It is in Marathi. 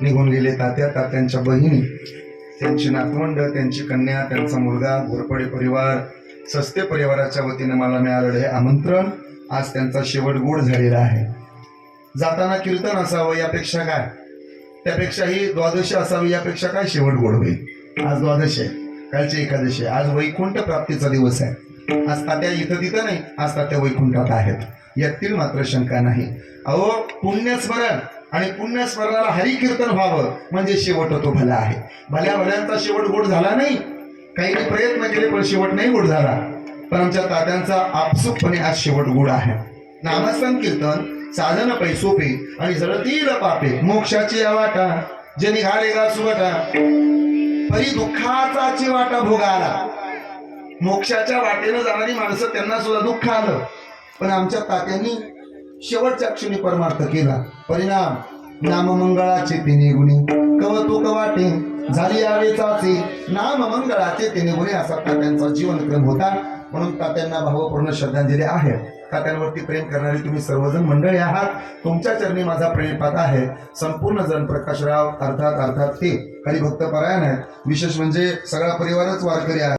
निघून गेले तात्या तात्यांच्या बहिणी त्यांची नातवंड त्यांची कन्या त्यांचा मुलगा घोरपडे परिवार सस्ते परिवाराच्या वतीने मला मिळालेलं हे आमंत्रण. आज त्यांचा शेवट गोड झालेला आहे. जाताना कीर्तन असावं यापेक्षा काय? त्यापेक्षाही द्वादशी असावी यापेक्षा काय शेवट गोड होईल? आज द्वादशी आहे. कालची एकादशी आहे. आज वैकुंठ प्राप्तीचा दिवस आहे. आज तात्या इथं तिथं नाही आज तात्या वैकुंठात आहेत. यातील मात्र शंका नाही. अहो पुण्यस्मरण. आणि पुण्यस्मरणाला हरिकीर्तन व्हावं म्हणजे शेवट तो भला आहे. भल्या भल्यांचा शेवट गोड झाला नाही. काही प्रयत्न केले पण शेवट नाही गोड झाला. पण आमच्या तात्यांचा आपसुकपणे आज शेवट गोड आहे. नामस्मरण कीर्तन साधन पैसोपे आणि जळतील पापे. मोक्षाची वाटा जे निघाले गा सुवटा परी दुःखाचा वाटा भोगाला. मोक्षाच्या वाटेनं जाणारी माणसं त्यांना सुद्धा दुःख आलं. पण आमच्या तात्यांनी शेवटच्या क्षणी परमार्थ केला. परिणाम नाममंगळाचे तिने गुणी कवतो वाटे झाली आवेचाचे नाममंगळाचे तिने गुणे असा तात्यांचा जीवनक्रम होता. म्हणून तात्यांना भावपूर्ण श्रद्धांजली आहे. तात्यांवरती प्रेम करणारे तुम्ही सर्वजण मंडळी आहात. तुमच्या चरणी माझा प्रेमपात आहे. संपूर्ण जण प्रकाशराव अर्थात अर्थात ते हरिभक्त परायण आहेत. विशेष म्हणजे सगळा परिवारच वारकरी आहे.